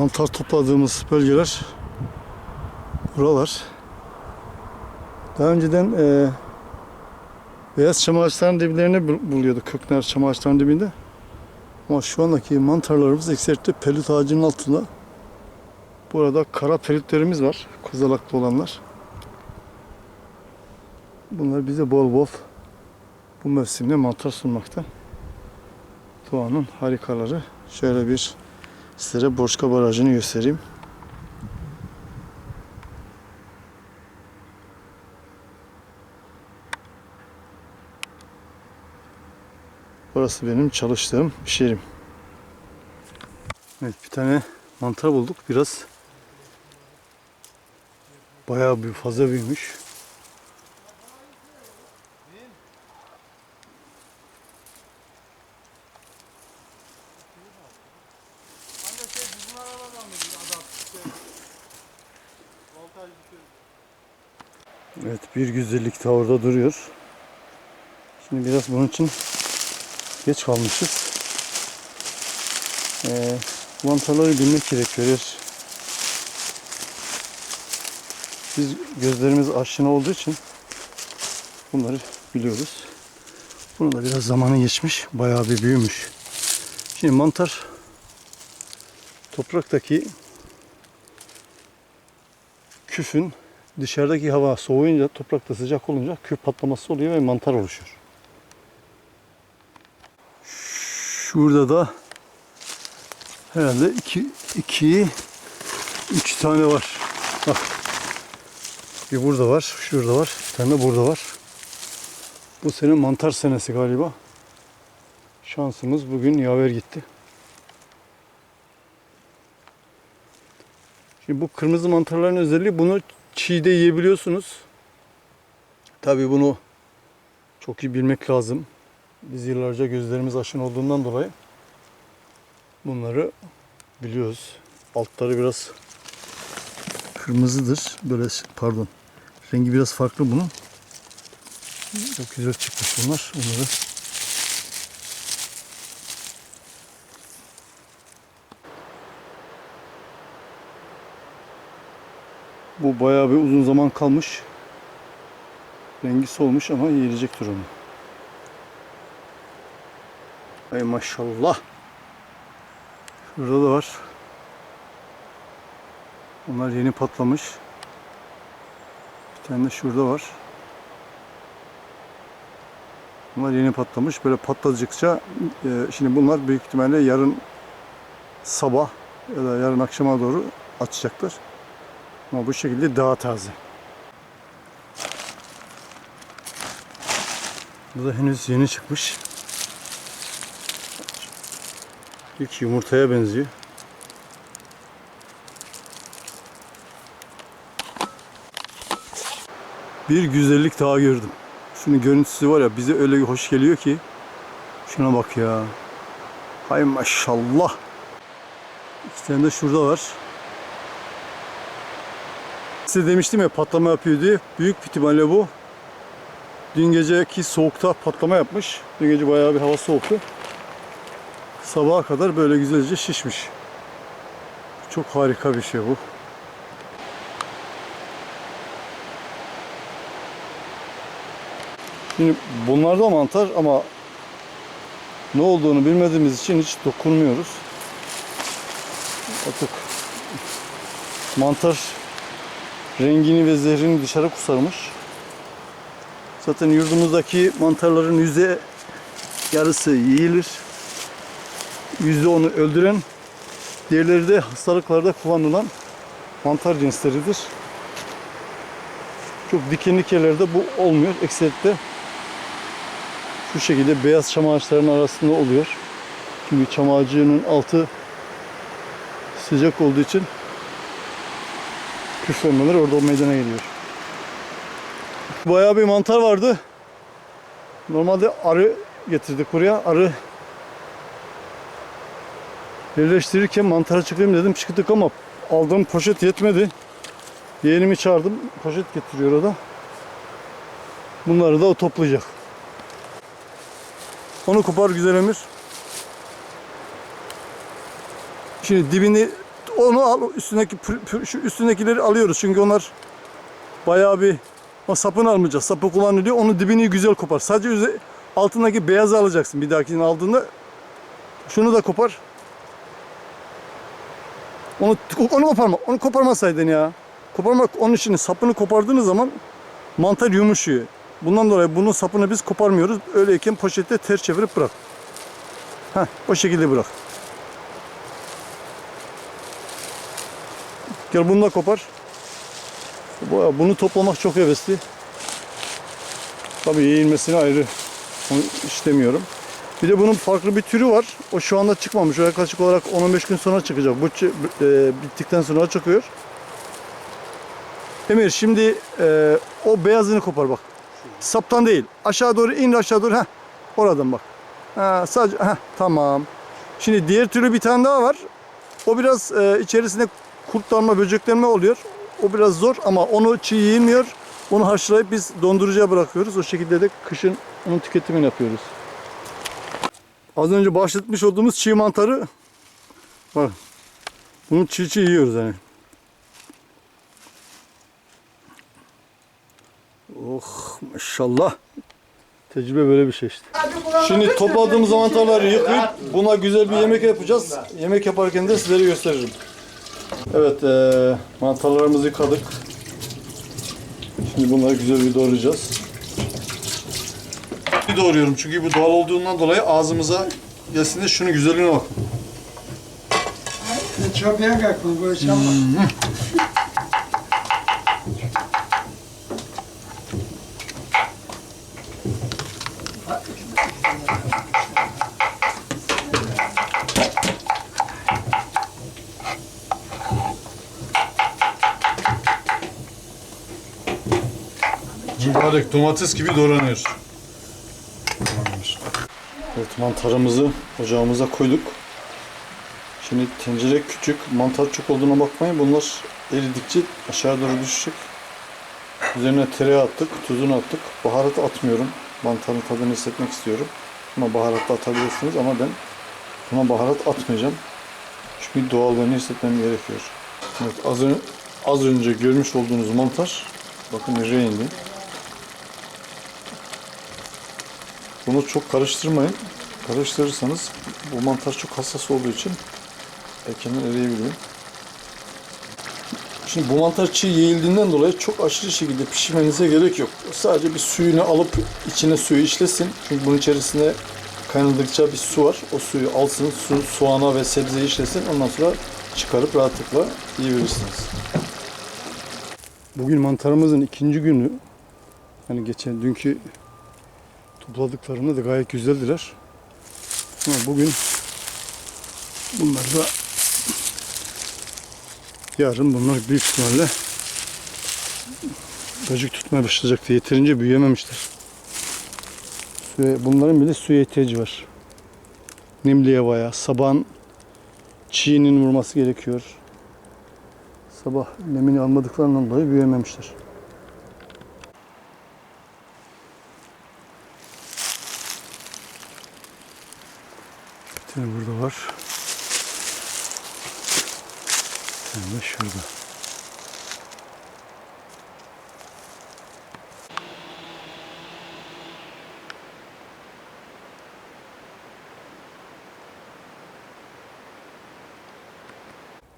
mantar topladığımız bölgeler buralar. Daha önceden e, beyaz çam ağaçlarının diblerine bul- buluyorduk. Kökler çam ağaçlarının dibinde. Ama şu andaki mantarlarımız ekseritte pelut ağacının altında. Burada kara pelutlerimiz var. Kozalaklı olanlar. Bunlar bize bol bol bu mevsimde mantar sunmakta. Doğanın harikaları. Şöyle bir sizlere Borçka Barajı'nı göstereyim. Burası benim çalıştığım iş yerim. Evet bir tane mantar bulduk. Biraz bayağı bir fazla büyümüş. Evet bir güzellik orada duruyor. Şimdi biraz bunun için geç kalmışız. Ee, mantarları bilmek gerekiyor. Biz gözlerimiz aşina olduğu için bunları biliyoruz. Bunun da biraz zamanı geçmiş. Bayağı bir büyümüş. Şimdi mantar topraktaki küfün dışarıdaki hava soğuyunca toprakta sıcak olunca küf patlaması oluyor ve mantar oluşuyor. Şurada da herhalde iki, iki, üç tane var. Bak. Bir burada var, şurada var, bir tane burada var. Bu sene mantar senesi galiba. Şansımız bugün yaver gitti. Şimdi bu kırmızı mantarların özelliği bunu çiğde yiyebiliyorsunuz. Tabii bunu çok iyi bilmek lazım. Biz yıllarca gözlerimiz aşın olduğundan dolayı bunları biliyoruz. Altları biraz kırmızıdır. Böyle pardon. Rengi biraz farklı bunun. Çok güzel çıkmış bunlar. Onları Bu bayağı bir uzun zaman kalmış. Rengi solmuş ama yiyecek durumu. Ay maşallah. Şurada da var. Onlar yeni patlamış. Bir tane de şurada var. Bunlar yeni patlamış. Böyle patladıkça e, şimdi bunlar büyük ihtimalle yarın sabah ya da yarın akşama doğru açacaklar. Ama bu şekilde daha taze. Bu da henüz yeni çıkmış. İlk yumurtaya benziyor. Bir güzellik daha gördüm. Şunun görüntüsü var ya bize öyle hoş geliyor ki. Şuna bak ya. Hay maşallah. İki tane de şurada var. Size demiştim ya patlama yapıyor diye. Büyük ihtimalle bu. Dün geceki soğukta patlama yapmış. Dün gece bayağı bir hava soğuktu. Sabaha kadar böyle güzelce şişmiş. Çok harika bir şey bu. Şimdi bunlar da mantar ama ne olduğunu bilmediğimiz için hiç dokunmuyoruz. Artık mantar rengini ve zehrini dışarı kusarmış. Zaten yurdumuzdaki mantarların yüzde yarısı yiyilir. Yüzde onu öldüren, diğerleri de hastalıklarda kullanılan mantar cinsleridir. Çok dikenlik yerlerde bu olmuyor. Ekseritte şu şekilde beyaz çam ağaçlarının arasında oluyor. Çünkü çam ağacının altı sıcak olduğu için küflenmeler orada meydana geliyor. Bayağı bir mantar vardı. Normalde arı getirdik buraya. Arı yerleştirirken mantara çıkayım dedim çıktık ama aldığım poşet yetmedi. Yeğenimi çağırdım. Poşet getiriyor o da. Bunları da o toplayacak. Onu kopar güzel Emir. Şimdi dibini onu al üstündeki şu üstündekileri alıyoruz çünkü onlar bayağı bir o sapını almayacağız. Sapı kullanılıyor. Onun dibini güzel kopar. Sadece üze- altındaki beyazı alacaksın bir dahakini aldığında. Şunu da kopar. Onu onu koparma. Onu koparmasaydın ya. Koparmak onun için sapını kopardığınız zaman mantar yumuşuyor. Bundan dolayı bunun sapını biz koparmıyoruz. Öyleyken poşette ters çevirip bırak. Heh, o şekilde bırak. Gel bunu da kopar. Bu- Bunu toplamak çok hevesli. Tabii eğilmesine ayrı onu istemiyorum. Bir de bunun farklı bir türü var. O şu anda çıkmamış. O yaklaşık olarak 10-15 gün sonra çıkacak. Bu e, bittikten sonra çıkıyor. Emir şimdi e, o beyazını kopar bak. Saptan değil. Aşağı doğru in aşağı doğru. Heh, oradan bak. Ha, sadece heh, tamam. Şimdi diğer türlü bir tane daha var. O biraz e, içerisinde kurtlanma, böceklenme oluyor. O biraz zor ama onu çiğ yiyilmiyor. Onu haşlayıp biz dondurucuya bırakıyoruz. O şekilde de kışın onun tüketimini yapıyoruz. Az önce bahsetmiş olduğumuz çiğ mantarı bak bunu çiğ çiğ yiyoruz yani. Oh maşallah. Tecrübe böyle bir şey işte. Şimdi topladığımız mantarları yıkayıp buna güzel bir yemek yapacağız. Yemek yaparken de sizlere gösteririm. Evet eee mantarlarımızı yıkadık. Şimdi bunları güzel bir doğrayacağız. Bir doğruyorum çünkü bu doğal olduğundan dolayı ağzımıza gelsin de şunun güzelliğine bak. Çöpeye kalktım böyle çalma. Mübarek domates gibi doğranıyor. Evet mantarımızı ocağımıza koyduk. Şimdi tencere küçük, mantar çok olduğuna bakmayın. Bunlar eridikçe aşağı doğru düşecek. Üzerine tereyağı attık, tuzunu attık. Baharat atmıyorum. Mantarın tadını hissetmek istiyorum. Ama baharat da atabilirsiniz ama ben buna baharat atmayacağım. Çünkü doğallığını hissetmem gerekiyor. Evet az, ön- az önce görmüş olduğunuz mantar bakın nereye Bunu çok karıştırmayın. Karıştırırsanız bu mantar çok hassas olduğu için erkenden eriyebiliyor. Şimdi bu mantar çiğ yiyildiğinden dolayı çok aşırı şekilde pişirmenize gerek yok. Sadece bir suyunu alıp içine suyu işlesin. Çünkü bunun içerisinde kaynadıkça bir su var. O suyu alsın, su, soğana ve sebzeyi işlesin. Ondan sonra çıkarıp rahatlıkla yiyebilirsiniz. Bugün mantarımızın ikinci günü. Hani geçen dünkü topladıklarında da gayet güzeldiler. Ama bugün bunlar da yarın bunlar büyük ihtimalle böcek tutmaya başlayacak yeterince büyüyememişler. Bunların bile suya ihtiyacı var. Nemli havaya, sabahın çiğinin vurması gerekiyor. Sabah nemini almadıklarından dolayı büyüyememişler. Tane burada var. Tane de şurada.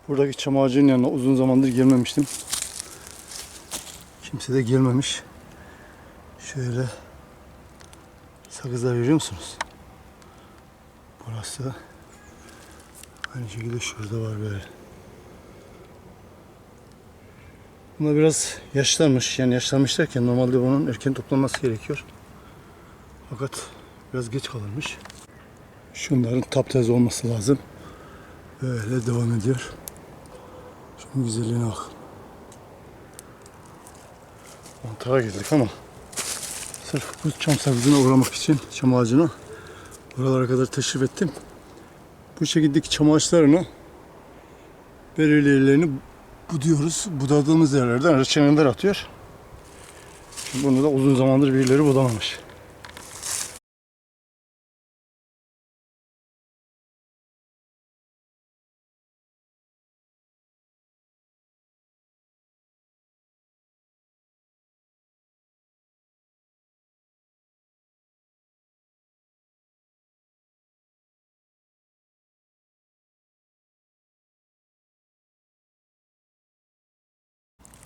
Buradaki çam ağacının yanına uzun zamandır gelmemiştim. Kimse de gelmemiş. Şöyle sakızlar görüyor musunuz? Burası aynı şekilde şurada var böyle. Bunlar biraz yaşlanmış. Yani yaşlanmış derken normalde bunun erken toplanması gerekiyor. Fakat biraz geç kalınmış. Şunların taptaze olması lazım. Böyle devam ediyor. Şunun güzelliğine bak. Mantara geldik ama sırf bu çam sakızına uğramak için çam ağacına buralara kadar teşrif ettim. Bu şekildeki çam ağaçlarını belirli yerlerini buduyoruz. Budadığımız yerlerden reçeneler atıyor. Bunu da uzun zamandır birileri budamamış.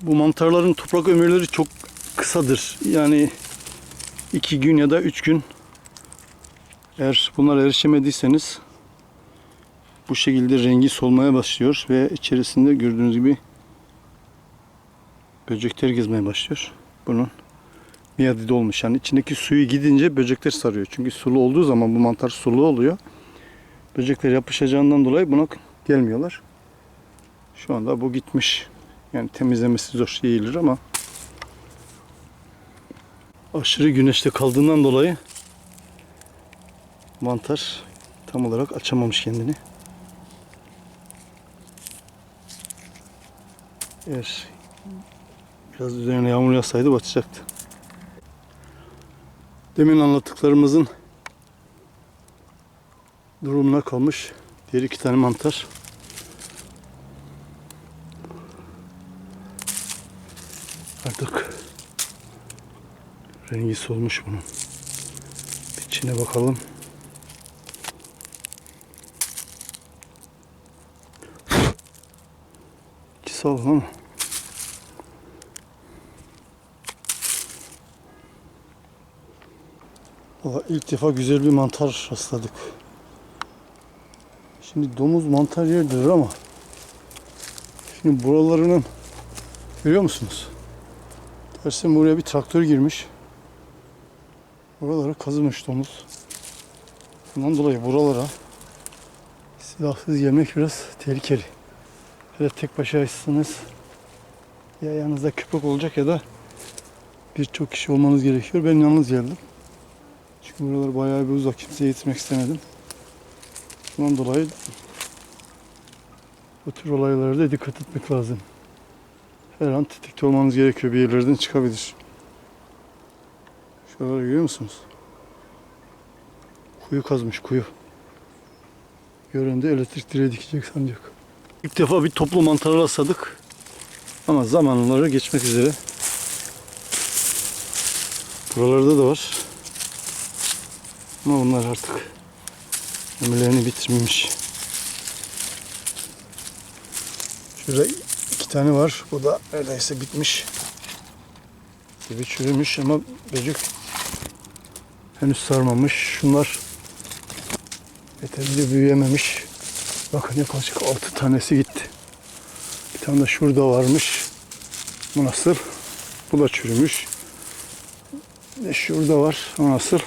Bu mantarların toprak ömürleri çok kısadır. Yani iki gün ya da üç gün eğer bunlara erişemediyseniz bu şekilde rengi solmaya başlıyor ve içerisinde gördüğünüz gibi böcekler gezmeye başlıyor. Bunun miadı dolmuş. Yani içindeki suyu gidince böcekler sarıyor. Çünkü sulu olduğu zaman bu mantar sulu oluyor. Böcekler yapışacağından dolayı buna gelmiyorlar. Şu anda bu gitmiş. Yani temizlemesi zor değildir ama aşırı güneşte kaldığından dolayı mantar tam olarak açamamış kendini. Eğer biraz üzerine yağmur yağsaydı batacaktı. Demin anlattıklarımızın durumuna kalmış diğer iki tane mantar. Artık rengi solmuş bunun. Bir içine bakalım. İki sağlam ama. Valla ilk defa güzel bir mantar rastladık. Şimdi domuz mantar yerdir ama şimdi buralarının görüyor musunuz? Dersin buraya bir traktör girmiş. Buraları kazımış domuz. Bundan dolayı buralara silahsız gelmek biraz tehlikeli. Hele tek başaysanız ya yanınızda köpek olacak ya da birçok kişi olmanız gerekiyor. Ben yalnız geldim. Çünkü buralar bayağı bir uzak. Kimseye gitmek istemedim. Bundan dolayı bu tür olaylarda dikkat etmek lazım. Her an tetikte olmanız gerekiyor. Bir yerlerden çıkabilir. Şuraları görüyor musunuz? Kuyu kazmış kuyu. Gören de elektrik direği dikecek sanacak. İlk defa bir toplu mantara rastladık. Ama zamanları geçmek üzere. Buralarda da var. Ama bunlar artık ömürlerini bitirmemiş. Şurada iki tane var. Bu da neredeyse bitmiş. Gibi çürümüş ama böcek henüz sarmamış. Şunlar yeterince büyüyememiş. Bakın yaklaşık altı tanesi gitti. Bir tane de şurada varmış. Bu nasıl? Bu da çürümüş. Bir de şurada var. O nasıl?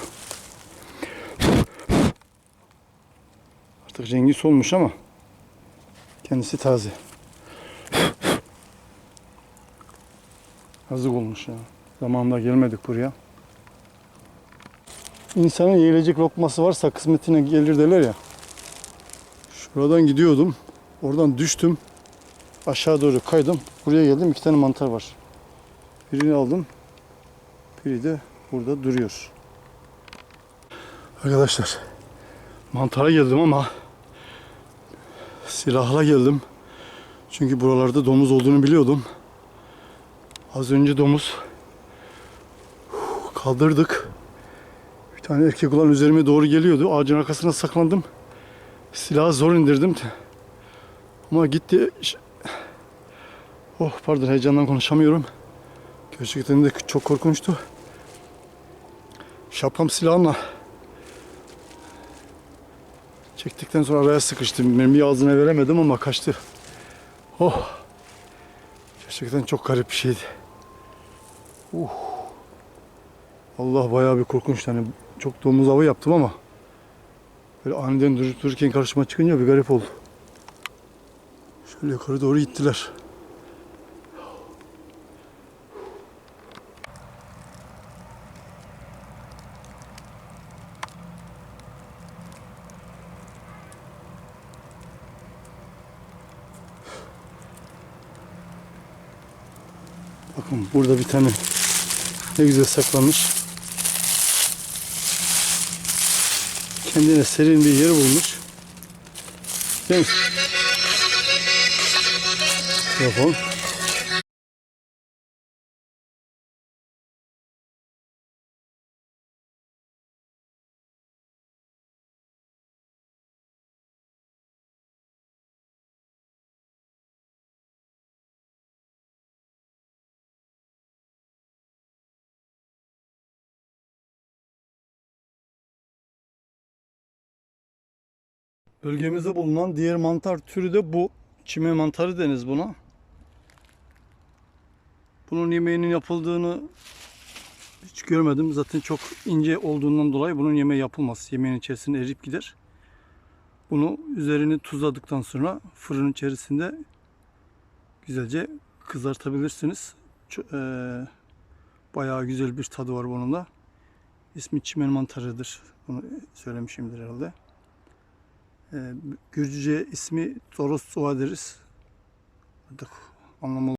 Artık rengi solmuş ama kendisi taze. Yazık olmuş ya. Zamanında gelmedik buraya. İnsanın yiyecek lokması varsa kısmetine gelir derler ya. Şuradan gidiyordum. Oradan düştüm. Aşağı doğru kaydım. Buraya geldim. iki tane mantar var. Birini aldım. Biri de burada duruyor. Arkadaşlar mantara geldim ama silahla geldim. Çünkü buralarda domuz olduğunu biliyordum. Az önce domuz kaldırdık. Tane erkek olan üzerime doğru geliyordu. Ağacın arkasına saklandım. Silahı zor indirdim. Ama gitti. Oh pardon heyecandan konuşamıyorum. Gerçekten de çok korkunçtu. Şapkam silahımla çektikten sonra araya sıkıştım. Mermiyi ağzına veremedim ama kaçtı. Oh. Gerçekten çok garip bir şeydi. Uh. Allah bayağı bir korkunç yani çok domuz avı yaptım ama böyle aniden durup dururken karşıma çıkınca bir garip oldu. Şöyle yukarı doğru gittiler. Bakın burada bir tane ne güzel saklanmış. Kendine serin bir yer bulmuş. Değil mi? Yapalım. Bölgemizde bulunan diğer mantar türü de bu. Çime mantarı deniz buna. Bunun yemeğinin yapıldığını hiç görmedim. Zaten çok ince olduğundan dolayı bunun yemeği yapılmaz. Yemeğin içerisine erip gider. Bunu üzerini tuzladıktan sonra fırın içerisinde güzelce kızartabilirsiniz. Eee, bayağı güzel bir tadı var bunun da. İsmi çimen mantarıdır. Bunu söylemişimdir herhalde. Eee, Gürcüce ismi Toros deriz. Artık anlamı